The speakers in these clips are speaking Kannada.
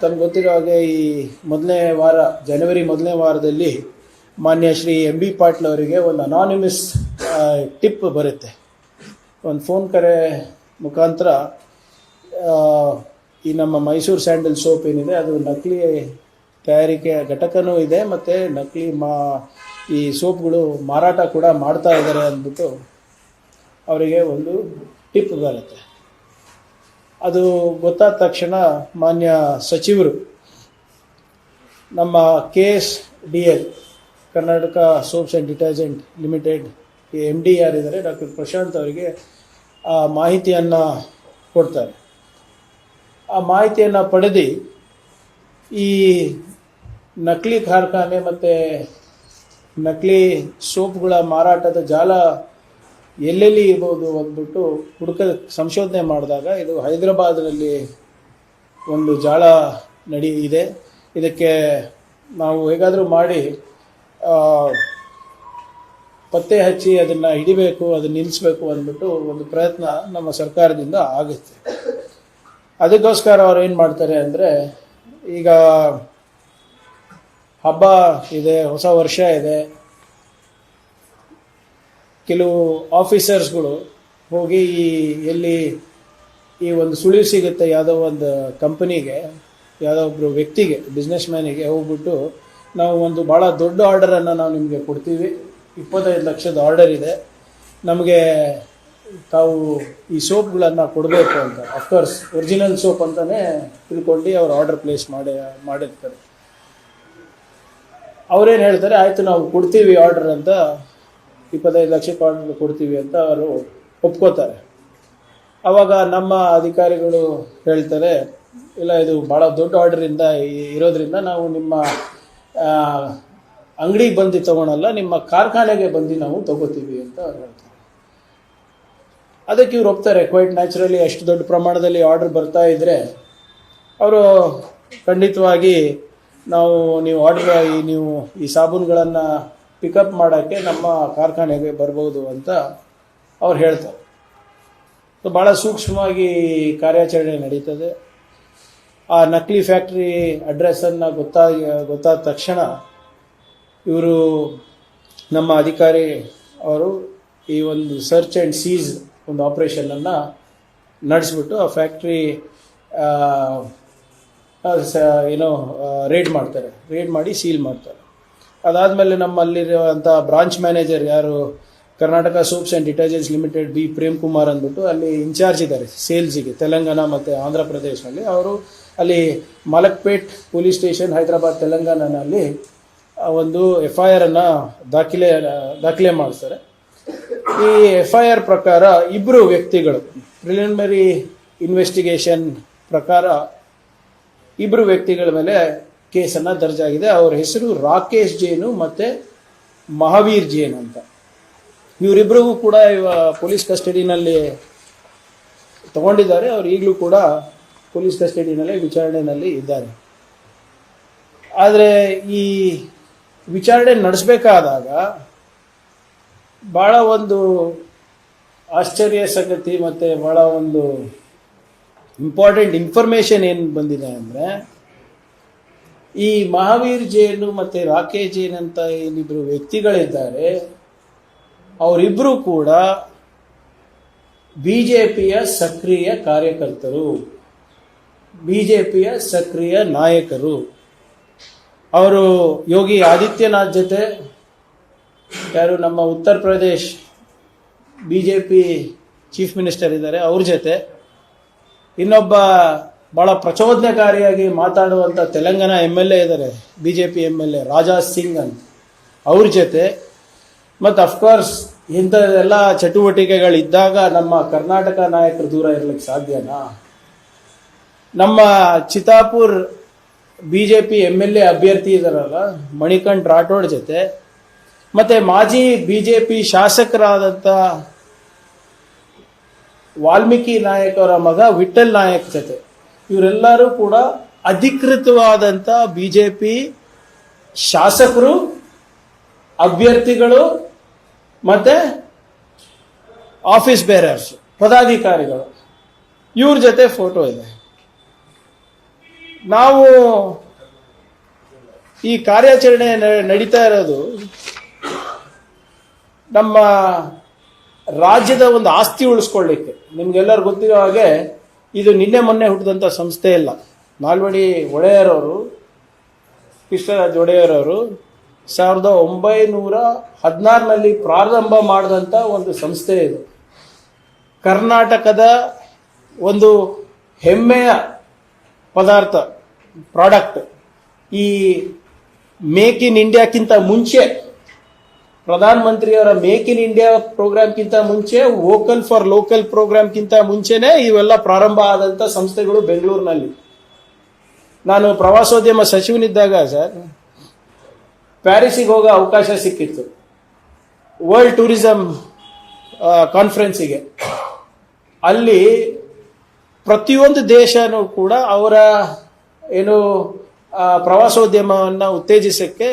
ತಮ್ಗೆ ಗೊತ್ತಿರೋ ಹಾಗೆ ಈ ಮೊದಲನೇ ವಾರ ಜನವರಿ ಮೊದಲನೇ ವಾರದಲ್ಲಿ ಮಾನ್ಯ ಶ್ರೀ ಎಂ ಬಿ ಪಾಟೀಲ್ ಅವರಿಗೆ ಒಂದು ಅನಾನಿಮಸ್ ಟಿಪ್ ಬರುತ್ತೆ. ಒಂದು ಫೋನ್ ಕರೆ ಮುಖಾಂತರ ಈ ನಮ್ಮ ಮೈಸೂರು ಸ್ಯಾಂಡಲ್ ಸೋಪ್ ಏನಿದೆ, ಅದು ನಕಲಿ ತಯಾರಿಕೆ ಘಟಕನೂ ಇದೆ, ಮತ್ತು ನಕಲಿ ಮಾ, ಈ ಸೋಪ್ಗಳು ಮಾರಾಟ ಕೂಡ ಮಾಡ್ತಾ ಇದ್ದಾರೆ ಅಂದ್ಬಿಟ್ಟು ಅವರಿಗೆ ಒಂದು ಟಿಪ್ ಬರುತ್ತೆ. ಅದು ಗೊತ್ತಾದ ತಕ್ಷಣ ಮಾನ್ಯ ಸಚಿವರು, ನಮ್ಮ K S D L Karnataka soaps and detergent limited M D ಯಾರಿದ್ದಾರೆ, ಡಾಕ್ಟರ್ ಪ್ರಶಾಂತ್ ಅವರಿಗೆ ಆ ಮಾಹಿತಿಯನ್ನು ಕೊಡ್ತಾರೆ. ಆ ಮಾಹಿತಿಯನ್ನು ಪಡೆದು ಈ ನಕಲಿ ಕಾರ್ಖಾನೆ ಮತ್ತು ನಕಲಿ ಸೋಪ್ಗಳ ಮಾರಾಟದ ಜಾಲ ಎಲ್ಲೆಲ್ಲಿ ಇರ್ಬೋದು ಅಂದ್ಬಿಟ್ಟು ಹುಡುಕ ಸಂಶೋಧನೆ ಮಾಡಿದಾಗ ಇದು ಹೈದರಾಬಾದ್ನಲ್ಲಿ ಒಂದು ಜಾಳ ನಡಿ ಇದೆ. ಇದಕ್ಕೆ ನಾವು ಹೇಗಾದರೂ ಮಾಡಿ ಪತ್ತೆ ಹಚ್ಚಿ ಅದನ್ನು ಹಿಡಿಬೇಕು, ಅದನ್ನು ನಿಲ್ಲಿಸಬೇಕು ಅಂದ್ಬಿಟ್ಟು ಒಂದು ಪ್ರಯತ್ನ ನಮ್ಮ ಸರ್ಕಾರದಿಂದ ಆಗುತ್ತೆ. ಅದಕ್ಕೋಸ್ಕರ ಅವ್ರು ಏನು ಮಾಡ್ತಾರೆ ಅಂದರೆ, ಈಗ ಹಬ್ಬ ಇದೆ, ಹೊಸ ವರ್ಷ ಇದೆ ಕೆಲವು ಆಫೀಸರ್ಸ್ಗಳು ಹೋಗಿ ಈ, ಎಲ್ಲಿ ಈ ಒಂದು ಸುಳಿವು ಸಿಗುತ್ತೆ ಯಾವುದೋ ಒಂದು ಕಂಪನಿಗೆ, ಯಾವುದೋ ಒಬ್ಬರು ವ್ಯಕ್ತಿಗೆ ಬಿಸ್ನೆಸ್ ಮ್ಯಾನಿಗೆ ಹೋಗ್ಬಿಟ್ಟು ನಾವು ಒಂದು ಭಾಳ ದೊಡ್ಡ ಆರ್ಡರನ್ನು ನಾವು ನಿಮಗೆ ಕೊಡ್ತೀವಿ. ಇಪ್ಪತ್ತೈದು ಲಕ್ಷದ ಆರ್ಡರ್ ಇದೆ. ನಮಗೆ ತಾವು ಈ ಸೋಪ್ಗಳನ್ನು ಕೊಡಬೇಕು ಅಂತ. ಅಫ್ಕೋರ್ಸ್ ಒರಿಜಿನಲ್ ಸೋಪ್ ಅಂತಲೇ ತಿಳ್ಕೊಂಡು ಅವ್ರು ಆರ್ಡರ್ ಪ್ಲೇಸ್ ಮಾಡಿ, ಮಾಡಿರ್ತಾರೆ. ಅವ್ರೇನು ಹೇಳ್ತಾರೆ, ಆಯಿತು ನಾವು ಕೊಡ್ತೀವಿ ಆರ್ಡರ್ ಅಂತ ಇಪ್ಪತ್ತೈದು ಲಕ್ಷ ಆರ್ಡರ್ ಕೊಡ್ತೀವಿ ಅಂತ ಅವರು ಒಪ್ಕೋತಾರೆ. ಆವಾಗ ನಮ್ಮ ಅಧಿಕಾರಿಗಳು ಹೇಳ್ತಾರೆ, ಇಲ್ಲ, ಇದು ಭಾಳ ದೊಡ್ಡ ಆರ್ಡರಿಂದ ಇರೋದ್ರಿಂದ ನಾವು ನಿಮ್ಮ ಅಂಗಡಿಗೆ ಬಂದು ತಗೊಳಲ್ಲ, ನಿಮ್ಮ ಕಾರ್ಖಾನೆಗೆ ಬಂದು ನಾವು ತಗೋತೀವಿ ಅಂತ ಅವ್ರು ಹೇಳ್ತಾರೆ. ಅದಕ್ಕೆ ಇವ್ರು ಒಪ್ತಾರೆ ಕ್ವೈಟ್ ನ್ಯಾಚುರಲಿ ಅಷ್ಟು ದೊಡ್ಡ ಪ್ರಮಾಣದಲ್ಲಿ ಆರ್ಡರ್ ಬರ್ತಾ ಇದ್ರೆ, ಅವರು ಖಂಡಿತವಾಗಿ ನಾವು, ನೀವು ಆರ್ಡ್ರ್ ಈ, ನೀವು ಈ ಸಾಬೂನುಗಳನ್ನು ಪಿಕಪ್ ಮಾಡೋಕ್ಕೆ ನಮ್ಮ ಕಾರ್ಖಾನೆಗೆ ಬರ್ಬೋದು ಅಂತ ಅವ್ರು ಹೇಳ್ತಾರೆ. ಭಾಳ ಸೂಕ್ಷ್ಮವಾಗಿ ಕಾರ್ಯಾಚರಣೆ ನಡೀತದೆ. ಆ ನಕಲಿ ಫ್ಯಾಕ್ಟ್ರಿ ಅಡ್ರೆಸ್ಸನ್ನು ಗೊತ್ತಾಗಿ ಗೊತ್ತಾದ ತಕ್ಷಣ ಇವರು ನಮ್ಮ ಅಧಿಕಾರಿ ಅವರು ಈ ಒಂದು ಸರ್ಚ್ ಆ್ಯಂಡ್ ಸೀಸ್ ಒಂದು ಆಪ್ರೇಷನನ್ನು ನಡೆಸ್ಬಿಟ್ಟು ಆ ಫ್ಯಾಕ್ಟ್ರಿ ಏನೋ ರೇಡ್ ಮಾಡ್ತಾರೆ. ರೇಡ್ ಮಾಡಿ ಸೀಲ್ ಮಾಡ್ತಾರೆ. ಅದಾದಮೇಲೆ ನಮ್ಮಲ್ಲಿರುವಂಥ ಬ್ರಾಂಚ್ ಮ್ಯಾನೇಜರ್ ಯಾರು? Karnataka soaps and detergents limited B Prem Kumar ಅಂದ್ಬಿಟ್ಟು ಅಲ್ಲಿ ಇನ್ಚಾರ್ಜ್ ಇದ್ದಾರೆ, ಸೇಲ್ಸಿಗೆ, ತೆಲಂಗಾಣ ಮತ್ತು ಆಂಧ್ರ ಪ್ರದೇಶನಲ್ಲಿ ಅವರು ಅಲ್ಲಿ ಮಲಕ್ಪೇಟ್ ಪೊಲೀಸ್ ಸ್ಟೇಷನ್, ಹೈದರಾಬಾದ್, ತೆಲಂಗಾಣನಲ್ಲಿ ಒಂದು ಎಫ್ ಐ ಆರನ್ನು ದಾಖಲೆ ದಾಖಲೆ ಮಾಡಿಸ್ತಾರೆ. ಈ ಎಫ್ ಐ ಆರ್ ಪ್ರಕಾರ ಇಬ್ಬರು ವ್ಯಕ್ತಿಗಳು ಪ್ರಿಲಿಮಿನರಿ ಇನ್ವೆಸ್ಟಿಗೇಷನ್ ಪ್ರಕಾರ ಇಬ್ಬರು ವ್ಯಕ್ತಿಗಳ ಮೇಲೆ ಕೇಸನ್ನು ದರ್ಜಾಗಿದೆ. ಅವರ ಹೆಸರು ರಾಕೇಶ್ ಜೇನು ಮತ್ತು ಮಹಾವೀರ್ ಜೇನು ಅಂತ. ಇವರಿಬ್ಬರಿಗೂ ಕೂಡ ಇವ ಪೊಲೀಸ್ ಕಸ್ಟಡಿನಲ್ಲಿ ತಗೊಂಡಿದ್ದಾರೆ. ಅವ್ರು ಈಗಲೂ ಕೂಡ ಪೊಲೀಸ್ ಕಸ್ಟಡಿನಲ್ಲಿ ವಿಚಾರಣೆಯಲ್ಲಿ ಇದ್ದಾರೆ. ಆದರೆ ಈ ವಿಚಾರಣೆ ನಡೆಸಬೇಕಾದಾಗ ಭಾಳ ಒಂದು ಆಶ್ಚರ್ಯ ಸಂಗತಿ ಮತ್ತು ಭಾಳ ಒಂದು ಇಂಪಾರ್ಟೆಂಟ್ ಇನ್ಫಾರ್ಮೇಷನ್ ಏನು ಬಂದಿದೆ ಅಂದರೆ ಈ ಮಹಾವೀರ್ ಜೇನು ಮತ್ತು ರಾಕೇಶ್ ಜೇನ್ ಅಂತ ಏನಿಬ್ರು ವ್ಯಕ್ತಿಗಳಿದ್ದಾರೆ ಅವರಿಬ್ಬರು ಕೂಡ ಬಿ ಜೆ ಪಿಯ ಸಕ್ರಿಯ ಕಾರ್ಯಕರ್ತರು ಬಿ ಜೆ ಪಿಯ ಸಕ್ರಿಯ ನಾಯಕರು. ಅವರು ಯೋಗಿ ಆದಿತ್ಯನಾಥ್ ಜೊತೆ, ಯಾರು ನಮ್ಮ Uttar Pradesh B J P chief minister ಇದ್ದಾರೆ, ಅವ್ರ ಜೊತೆ. ಇನ್ನೊಬ್ಬ ಭಾಳ ಪ್ರಚೋದನಕಾರಿಯಾಗಿ ಮಾತಾಡುವಂಥ ತೆಲಂಗಾಣ ಎಂ ಎಲ್ ಎ ಇದ್ದಾರೆ B J P M L A Raja Singh ಅಂತ. ಅವ್ರ ಜೊತೆ, ಮತ್ತು ಅಫ್ಕೋರ್ಸ್ ಇಂಥದ್ದೆಲ್ಲ ಚಟುವಟಿಕೆಗಳಿದ್ದಾಗ ನಮ್ಮ ಕರ್ನಾಟಕ ನಾಯಕರು ದೂರ ಇರಲಿಕ್ಕೆ ಸಾಧ್ಯನಾ? ನಮ್ಮ Chitapur B J P M L A ಅಭ್ಯರ್ಥಿ ಇದ್ದಾರಲ್ಲ ಮಣಿಕಂಠ್ ರಾಠೋಡ್ ಜೊತೆ. ಮತ್ತೆ ಮಾಜಿ ಬಿ ಜೆ ಪಿ ಶಾಸಕರಾದಂಥ ವಾಲ್ಮೀಕಿ ನಾಯಕ್ ಅವರ ಮಗ ವಿಠಲ್ ನಾಯಕ್ ಜೊತೆ. ಇವರೆಲ್ಲರೂ ಕೂಡ ಅಧಿಕೃತವಾದಂಥ ಬಿ ಜೆ ಪಿ ಶಾಸಕರು, ಅಭ್ಯರ್ಥಿಗಳು ಮತ್ತೆ ಆಫೀಸ್ ಬೇರರ್ಸ್ ಪದಾಧಿಕಾರಿಗಳು. ಇವ್ರ ಜೊತೆ ಫೋಟೋ ಇದೆ. ನಾವು ಈ ಕಾರ್ಯಾಚರಣೆ ನಡೀತಾ ಇರೋದು ನಮ್ಮ ರಾಜ್ಯದ ಒಂದು ಆಸ್ತಿ ಉಳಿಸ್ಕೊಳ್ಳಿಕ್ಕೆ. ನಿಮ್ಗೆಲ್ಲರೂ ಗೊತ್ತಿರೋ ಹಾಗೆ ಇದು ನಿನ್ನೆ ಮೊನ್ನೆ ಹುಟ್ಟಿದಂಥ ಸಂಸ್ಥೆ ಇಲ್ಲ. ನಾಲ್ವಡಿ ಒಡೆಯರವರು, ಕೃಷ್ಣರಾಜ್ ಒಡೆಯರವರು ಸಾವಿರದ ಒಂಬೈನೂರ ಹದಿನಾರನಲ್ಲಿ ಪ್ರಾರಂಭ ಮಾಡಿದಂಥ ಒಂದು ಸಂಸ್ಥೆ ಇದು. ಕರ್ನಾಟಕದ ಒಂದು ಹೆಮ್ಮೆಯ ಪದಾರ್ಥ, ಪ್ರಾಡಕ್ಟ್. ಈ ಮೇಕ್ ಇನ್ ಇಂಡಿಯಾಕ್ಕಿಂತ ಮುಂಚೆ ಪ್ರಧಾನ ಮಂತ್ರಿಯವರ ಮೇಕ್ ಇನ್ ಇಂಡಿಯಾ ಪ್ರೋಗ್ರಾಮ್ಗಿಂತ ಮುಂಚೆ ವೋಕಲ್ ಫಾರ್ ಲೋಕಲ್ ಪ್ರೋಗ್ರಾಮ್ಗಿಂತ ಮುಂಚೆನೆ ಇವೆಲ್ಲ ಪ್ರಾರಂಭ ಆದಂಥ ಸಂಸ್ಥೆಗಳು ಬೆಂಗಳೂರಿನಲ್ಲಿ. ನಾನು ಪ್ರವಾಸೋದ್ಯಮ ಸಚಿವನಿದ್ದಾಗ ಸರ್, ಪ್ಯಾರಿಸಿಗೆ ಹೋಗೋ ಅವಕಾಶ ಸಿಕ್ಕಿತ್ತು. ವರ್ಲ್ಡ್ ಟೂರಿಸಂ ಕಾನ್ಫರೆನ್ಸಿಗೆ ಅಲ್ಲಿ ಪ್ರತಿಯೊಂದು ದೇಶನೂ ಕೂಡ ಅವರ, ಏನು ಪ್ರವಾಸೋದ್ಯಮವನ್ನು ಉತ್ತೇಜಿಸಕ್ಕೆ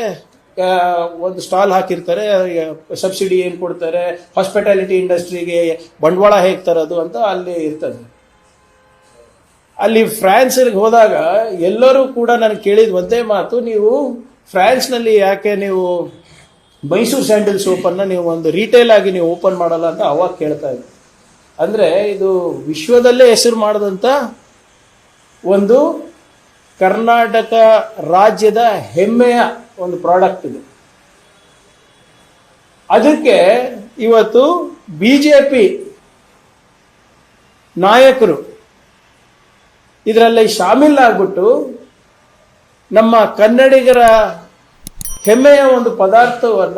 ಒಂದು ಸ್ಟಾಲ್ ಹಾಕಿರ್ತಾರೆ ಸಬ್ಸಿಡಿ ಏನು ಕೊಡ್ತಾರೆ ಹಾಸ್ಪಿಟಾಲಿಟಿ ಇಂಡಸ್ಟ್ರಿಗೆ ಬಂಡವಾಳ ಹೇಗೆ ತರೋದು ಅಂತ ಅಲ್ಲಿ ಇರ್ತದೆ. ಅಲ್ಲಿ ಫ್ರಾನ್ಸ್ ಹೋದಾಗ ಎಲ್ಲರೂ ಕೂಡ ನನಗೆ ಕೇಳಿದ ಒಂದೇ ಮಾತು, ನೀವು ಫ್ರಾನ್ಸ್ನಲ್ಲಿ ಯಾಕೆ ನೀವು ಮೈಸೂರು ಸ್ಯಾಂಡಲ್ ಸೋಪನ್ನು ನೀವು ಒಂದು ರಿಟೇಲ್ ಆಗಿ ನೀವು ಓಪನ್ ಮಾಡಲ್ಲ ಅಂತ ಅವಾಗ ಕೇಳ್ತಾ ಇದ್ದೆ. ಅಂದರೆ ಇದು ವಿಶ್ವದಲ್ಲೇ ಹೆಸರು ಮಾಡಿದಂಥ ಒಂದು ಕರ್ನಾಟಕ ರಾಜ್ಯದ ಹೆಮ್ಮೆಯ ಒಂದು ಪ್ರಾಡಕ್ಟ್ ಇದು. ಅದಕ್ಕೆ ಇವತ್ತು ಬಿ ಜೆ ಪಿ ನಾಯಕರು ಇದರಲ್ಲಿ ಶಾಮಿಲ್ ಆಗ್ಬಿಟ್ಟು ನಮ್ಮ ಕನ್ನಡಿಗರ ಹೆಮ್ಮೆಯ ಒಂದು ಪದಾರ್ಥವನ್ನ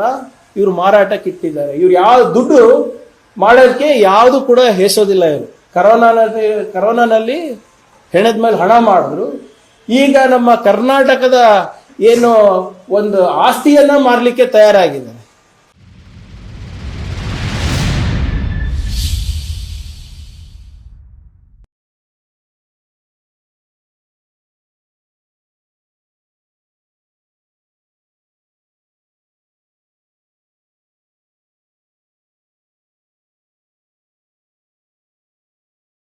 ಇವರು ಮಾರಾಟಕ್ಕೆ ಇಟ್ಟಿದ್ದಾರೆ. ಇವ್ರು ಯಾವ ದುಡ್ಡು ಮಾಡೋದಕ್ಕೆ ಯಾವುದು ಕೂಡ ಹೇಸೋದಿಲ್ಲ ಇವರು. ಕರೋನಾನಲ್ಲಿ ಕರೋನಾನಲ್ಲಿ ಹೆಣದ ಮೇಲೆ ಹಣ ಮಾಡಿದ್ರು. ಈಗ ನಮ್ಮ ಕರ್ನಾಟಕದ ಏನು ಒಂದು ಆಸ್ತಿಯನ್ನ ಮಾರಲಿಕ್ಕೆ ತಯಾರಾಗಿದೆ.